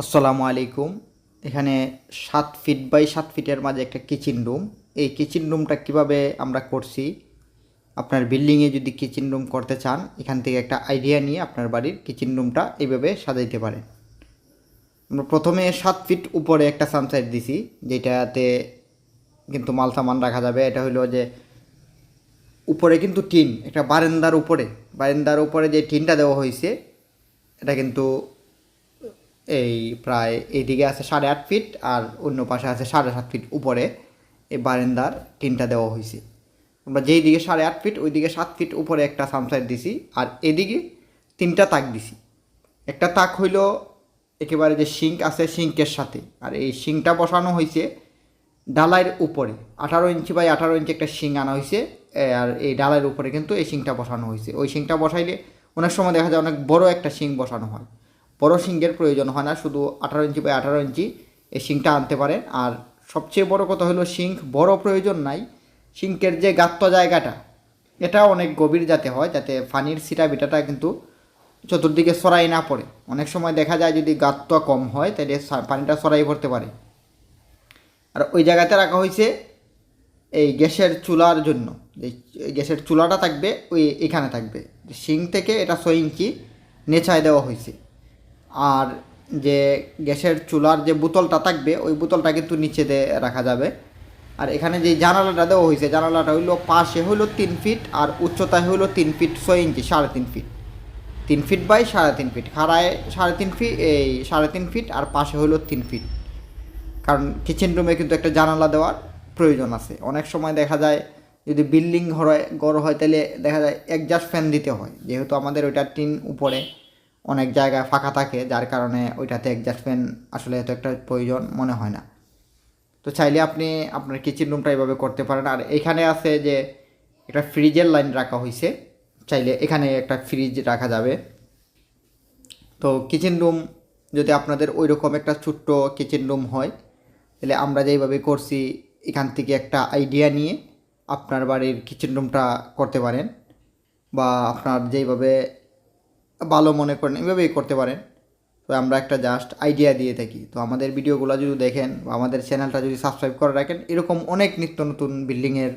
আসসালামু আলাইকুম। এখানে সাত ফিট বাই সাত ফিটের মাঝে একটা কিচেন রুম। এই কিচেন রুমটা কীভাবে আমরা করছি? আপনার বিল্ডিংয়ে যদি কিচেন রুম করতে চান, এখান থেকে একটা আইডিয়া নিয়ে আপনার বাড়ির কিচেন রুমটা এইভাবে সাজাইতে পারেন। আমরা প্রথমে সাত ফিট উপরে একটা সানসাইড দিছি, যেটাতে কিন্তু মাল সামান রাখা যাবে। এটা হলো যে উপরে কিন্তু টিন, একটা বারান্দার উপরে। বারান্দার উপরে যে টিনটা দেওয়া হয়েছে, এটা কিন্তু এই প্রায় এইদিকে আছে সাড়ে আট ফিট আর অন্য পাশে আছে সাড়ে সাত ফিট উপরে এই বারান্দার টিনটা দেওয়া হয়েছে আমরা যেই দিকে সাড়ে আট ফিট ওই দিকে সাত ফিট উপরে একটা সানসাইড দিছি আর এদিকে তিনটা তাক দিছি। একটা তাক হইল একেবারে যে সিঙ্ক আছে সিঙ্কের সাথে আর এই সিঙ্কটা বসানো হয়েছে ডালাইয়ের উপরে। আঠারো ইঞ্চি বাই আঠারো ইঞ্চি একটা শিং আনা হয়েছে আর এই ডালাইয়ের উপরে কিন্তু এই শিংটা বসানো হয়েছে ওই শিংটা বসাইলে অনেক সময় দেখা যায় অনেক বড় একটা শিং বসানো হয়। বড় শিংয়ের প্রয়োজন হয় না, শুধু আঠারো ইঞ্চি বাই আঠারো ইঞ্চি এই শিংটা আনতে পারেন। আর সবচেয়ে বড় কথা হলো সিঙ্ক বড় প্রয়োজন নাই সিঙ্কের যে গাত্ত জায়গাটা, এটা অনেক গভীর যাতে হয়, যাতে পানির সিটা বিটাটা কিন্তু চতুর্দিকে সরাই না পড়ে। অনেক সময় দেখা যায় যদি গাত্ত কম হয়, তাহলে পানিটা সরাই পড়তে পারে। আর ওই জায়গাতে রাখা হয়েছে এই গ্যাসের চুলার জন্য। এই গ্যাসের চুলাটা থাকবে, ওই এখানে থাকবে। সিং থেকে এটা ছয় ইঞ্চি নেচায় দেওয়া হয়েছে। আর যে গ্যাসের চুলার যে বোতলটা থাকবে, ওই বোতলটা কিন্তু নিচে দিয়ে রাখা যাবে। আর এখানে যে জানালাটা দেওয়া হয়েছে, জানালাটা হইল পাশে হইল তিন ফিট আর উচ্চতায় হইল তিন ফিট ছয় ইঞ্চি, সাড়ে তিন ফিট। তিন ফিট বাই সাড়ে তিন ফিট। খাড়ায় সাড়ে তিন ফিট এই সাড়ে তিন ফিট আর পাশে হইল তিন ফিট। কারণ কিচেন রুমে কিন্তু একটা জানালা দেওয়ার প্রয়োজন আছে। অনেক সময় দেখা যায়, যদি বিল্ডিং ঘর হয় ঘর হয়, তাহলে দেখা যায় একজাস্ট ফ্যান দিতে হয়। যেহেতু আমাদের ওইটা টিন উপরে। অনেক জায়গায় ফাঁকা থাকে, যার কারণে ওইটাতে একজাস্ট ফ্যান আসলে এত একটা প্রয়োজন মনে হয় না। তো চাইলে আপনি আপনার কিচেন রুমটা এইভাবে করতে পারেন। আর এখানে আছে যে একটা ফ্রিজের লাইন রাখা হয়েছে চাইলে এখানে একটা ফ্রিজ রাখা যাবে। তো কিচেন রুম যদি আপনাদের ওই রকম একটা ছোট্ট কিচেন রুম হয়, তাহলে আমরা যেইভাবে করছি, এখান থেকে একটা আইডিয়া নিয়ে আপনার বাড়ির কিচেন রুমটা করতে পারেন। বা আপনার যেইভাবে ভালো মনে করেন, এভাবেই করতে পারেন। তো আমরা একটা জাস্ট আইডিয়া দিয়ে থাকি। তো আমাদের ভিডিওগুলো যদি দেখেন বা আমাদের চ্যানেলটা যদি সাবস্ক্রাইব করে রাখেন, এরকম অনেক নিত্য নতুন বিল্ডিংয়ের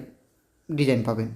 ডিজাইন পাবেন।